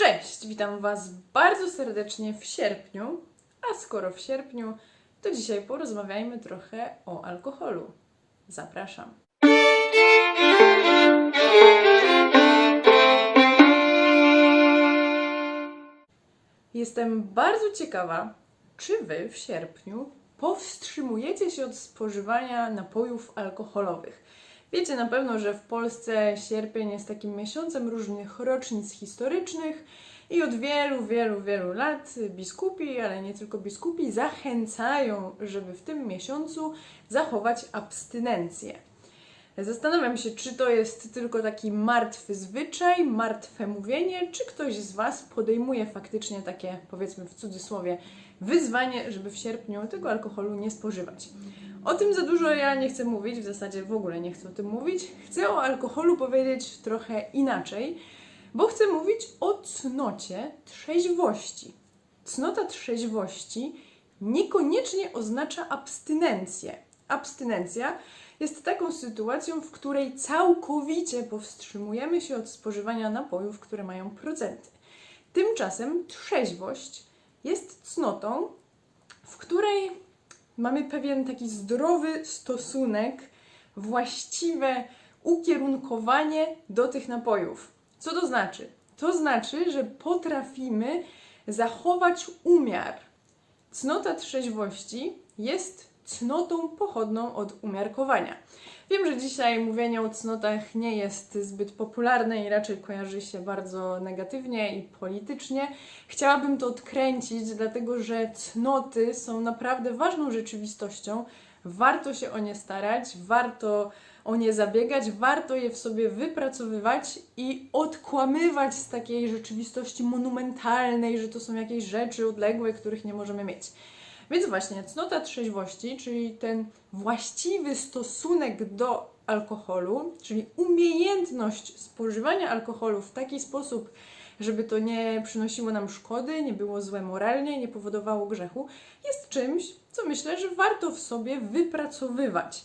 Cześć, witam Was bardzo serdecznie w sierpniu. A skoro w sierpniu, to dzisiaj porozmawiajmy trochę o alkoholu. Zapraszam. Jestem bardzo ciekawa, czy Wy w sierpniu powstrzymujecie się od spożywania napojów alkoholowych. Wiecie na pewno, że w Polsce sierpień jest takim miesiącem różnych rocznic historycznych i od wielu, wielu, wielu lat biskupi, ale nie tylko biskupi, zachęcają, żeby w tym miesiącu zachować abstynencję. Zastanawiam się, czy to jest tylko taki martwy zwyczaj, martwe mówienie, czy ktoś z Was podejmuje faktycznie takie, powiedzmy w cudzysłowie, wyzwanie, żeby w sierpniu tego alkoholu nie spożywać. O tym za dużo ja nie chcę mówić, w zasadzie w ogóle nie chcę o tym mówić. Chcę o alkoholu powiedzieć trochę inaczej, bo chcę mówić o cnocie trzeźwości. Cnota trzeźwości niekoniecznie oznacza abstynencję. Abstynencja jest taką sytuacją, w której całkowicie powstrzymujemy się od spożywania napojów, które mają procenty. Tymczasem trzeźwość jest cnotą, w której mamy pewien taki zdrowy stosunek, właściwe ukierunkowanie do tych napojów. Co to znaczy? To znaczy, że potrafimy zachować umiar. Cnota trzeźwości jest cnotą pochodną od umiarkowania. Wiem, że dzisiaj mówienie o cnotach nie jest zbyt popularne i raczej kojarzy się bardzo negatywnie i politycznie. Chciałabym to odkręcić, dlatego że cnoty są naprawdę ważną rzeczywistością. Warto się o nie starać, warto o nie zabiegać, warto je w sobie wypracowywać i odkłamywać z takiej rzeczywistości monumentalnej, że to są jakieś rzeczy odległe, których nie możemy mieć. Więc właśnie cnota trzeźwości, czyli ten właściwy stosunek do alkoholu, czyli umiejętność spożywania alkoholu w taki sposób, żeby to nie przynosiło nam szkody, nie było złe moralnie, nie powodowało grzechu, jest czymś, co myślę, że warto w sobie wypracowywać.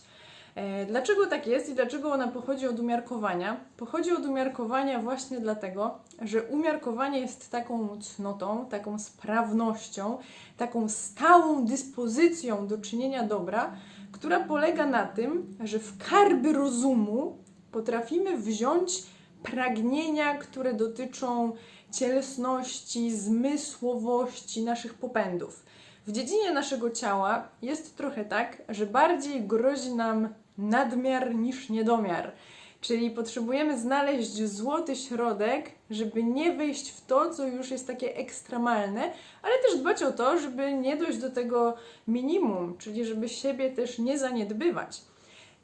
E, Dlaczego tak jest i dlaczego ona pochodzi od umiarkowania? Pochodzi od umiarkowania właśnie dlatego, że umiarkowanie jest taką cnotą, taką sprawnością, taką stałą dyspozycją do czynienia dobra, która polega na tym, że w karby rozumu potrafimy wziąć pragnienia, które dotyczą cielesności, zmysłowości, naszych popędów. W dziedzinie naszego ciała jest trochę tak, że bardziej grozi nam nadmiar niż niedomiar. Czyli potrzebujemy znaleźć złoty środek, żeby nie wejść w to, co już jest takie ekstremalne, ale też dbać o to, żeby nie dojść do tego minimum, czyli żeby siebie też nie zaniedbywać.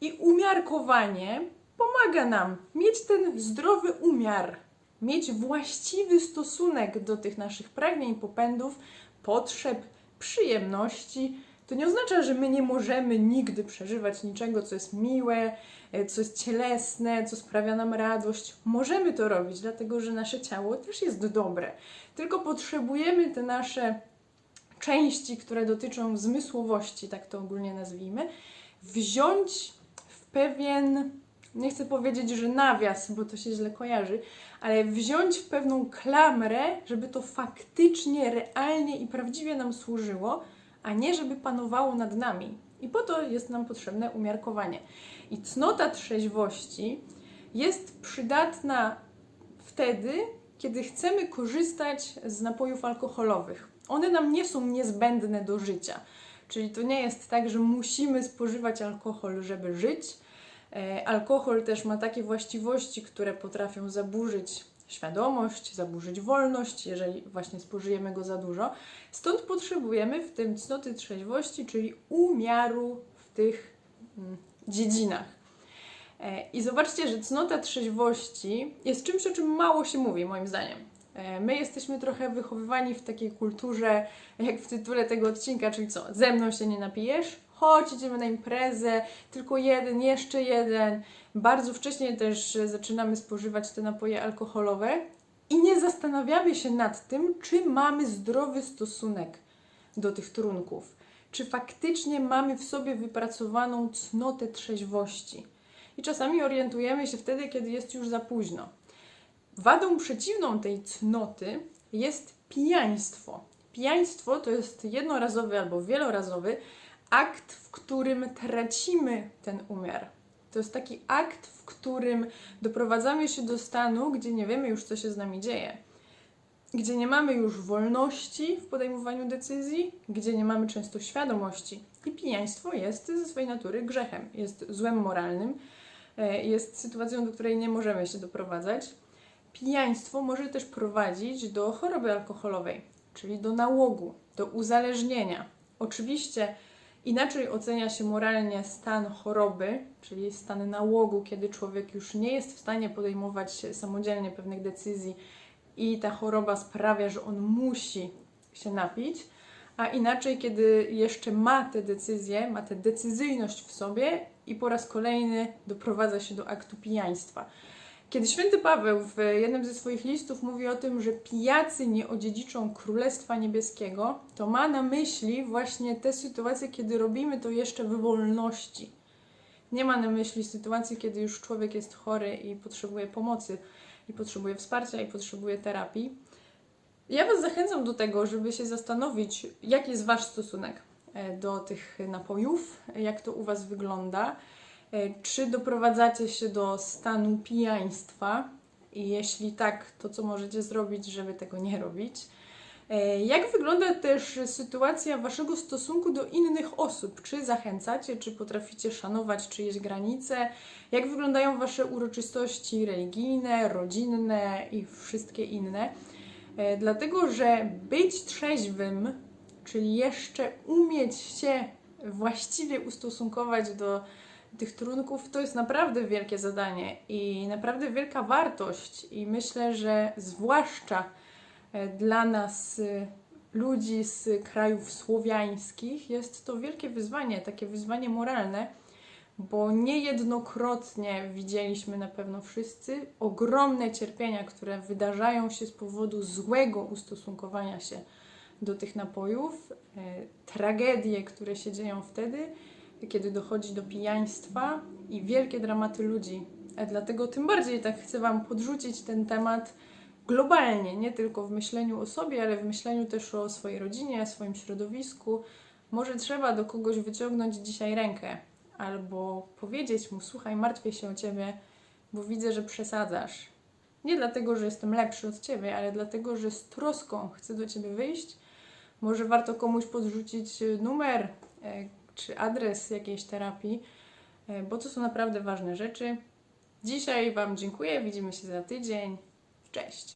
I umiarkowanie pomaga nam mieć ten zdrowy umiar, mieć właściwy stosunek do tych naszych pragnień, popędów, potrzeb, przyjemności. To nie oznacza, że my nie możemy nigdy przeżywać niczego, co jest miłe, e, co jest cielesne, co sprawia nam radość. Możemy to robić, dlatego że nasze ciało też jest dobre. Tylko potrzebujemy te nasze części, które dotyczą zmysłowości, tak to ogólnie nazwijmy, wziąć w pewien, nie chcę powiedzieć, że nawias, bo to się źle kojarzy, ale wziąć w pewną klamrę, żeby to faktycznie, realnie i prawdziwie nam służyło, a nie żeby panowało nad nami. I po to jest nam potrzebne umiarkowanie. I cnota trzeźwości jest przydatna wtedy, kiedy chcemy korzystać z napojów alkoholowych. One nam nie są niezbędne do życia. Czyli to nie jest tak, że musimy spożywać alkohol, żeby żyć. E, Alkohol też ma takie właściwości, które potrafią zaburzyć świadomość, zaburzyć wolność, jeżeli właśnie spożyjemy go za dużo. Stąd potrzebujemy w tym cnoty trzeźwości, czyli umiaru w tych mm, dziedzinach. E, I zobaczcie, że cnota trzeźwości jest czymś, o czym mało się mówi, moim zdaniem. E, My jesteśmy trochę wychowywani w takiej kulturze, jak w tytule tego odcinka, czyli co, ze mną się nie napijesz? Chodź, idziemy na imprezę, tylko jeden, jeszcze jeden. Bardzo wcześnie też zaczynamy spożywać te napoje alkoholowe i nie zastanawiamy się nad tym, czy mamy zdrowy stosunek do tych trunków. Czy faktycznie mamy w sobie wypracowaną cnotę trzeźwości. I czasami orientujemy się wtedy, kiedy jest już za późno. wadą przeciwną tej cnoty jest pijaństwo. Pijaństwo to jest jednorazowy albo wielorazowy akt, w którym tracimy ten umiar. To jest taki akt, w którym doprowadzamy się do stanu, gdzie nie wiemy już, co się z nami dzieje. Gdzie nie mamy już wolności w podejmowaniu decyzji, gdzie nie mamy często świadomości. I pijaństwo jest ze swojej natury grzechem, jest złem moralnym, e, jest sytuacją, do której nie możemy się doprowadzać. Pijaństwo może też prowadzić do choroby alkoholowej, czyli do nałogu, do uzależnienia. Oczywiście inaczej ocenia się moralnie stan choroby, czyli stan nałogu, kiedy człowiek już nie jest w stanie podejmować samodzielnie pewnych decyzji i ta choroba sprawia, że on musi się napić, a inaczej, kiedy jeszcze ma te decyzje, ma tę decyzyjność w sobie i po raz kolejny doprowadza się do aktu pijaństwa. Kiedy święty Paweł w jednym ze swoich listów mówi o tym, że pijacy nie odziedziczą Królestwa Niebieskiego, to ma na myśli właśnie te sytuacje, kiedy robimy to jeszcze w wolności. Nie ma na myśli sytuacji, kiedy już człowiek jest chory i potrzebuje pomocy, i potrzebuje wsparcia, i potrzebuje terapii. Ja Was zachęcam do tego, żeby się zastanowić, jaki jest Wasz stosunek e, do tych napojów, jak to u Was wygląda. E, Czy doprowadzacie się do stanu pijaństwa? I jeśli tak, to co możecie zrobić, żeby tego nie robić? E, Jak wygląda też sytuacja Waszego stosunku do innych osób? Czy zachęcacie, czy potraficie szanować czyjeś granice? Jak wyglądają Wasze uroczystości religijne, rodzinne i wszystkie inne? E, Dlatego, że być trzeźwym, czyli jeszcze umieć się właściwie ustosunkować do tych trunków, to jest naprawdę wielkie zadanie i naprawdę wielka wartość. I myślę, że zwłaszcza e, dla nas, y, ludzi z krajów słowiańskich, jest to wielkie wyzwanie, takie wyzwanie moralne, bo niejednokrotnie widzieliśmy na pewno wszyscy ogromne cierpienia, które wydarzają się z powodu złego ustosunkowania się do tych napojów, e, tragedie, które się dzieją wtedy, kiedy dochodzi do pijaństwa i wielkie dramaty ludzi. E, Dlatego tym bardziej tak chcę Wam podrzucić ten temat globalnie, nie tylko w myśleniu o sobie, ale w myśleniu też o swojej rodzinie, swoim środowisku. Może trzeba do kogoś wyciągnąć dzisiaj rękę albo powiedzieć mu: Słuchaj, martwię się o ciebie, bo widzę, że przesadzasz. Nie dlatego, że jestem lepszy od ciebie, ale dlatego, że z troską chcę do ciebie wyjść. Może warto komuś podrzucić numer e, czy adres jakiejś terapii, e, bo to są naprawdę ważne rzeczy. Dzisiaj Wam dziękuję, widzimy się za tydzień. Cześć!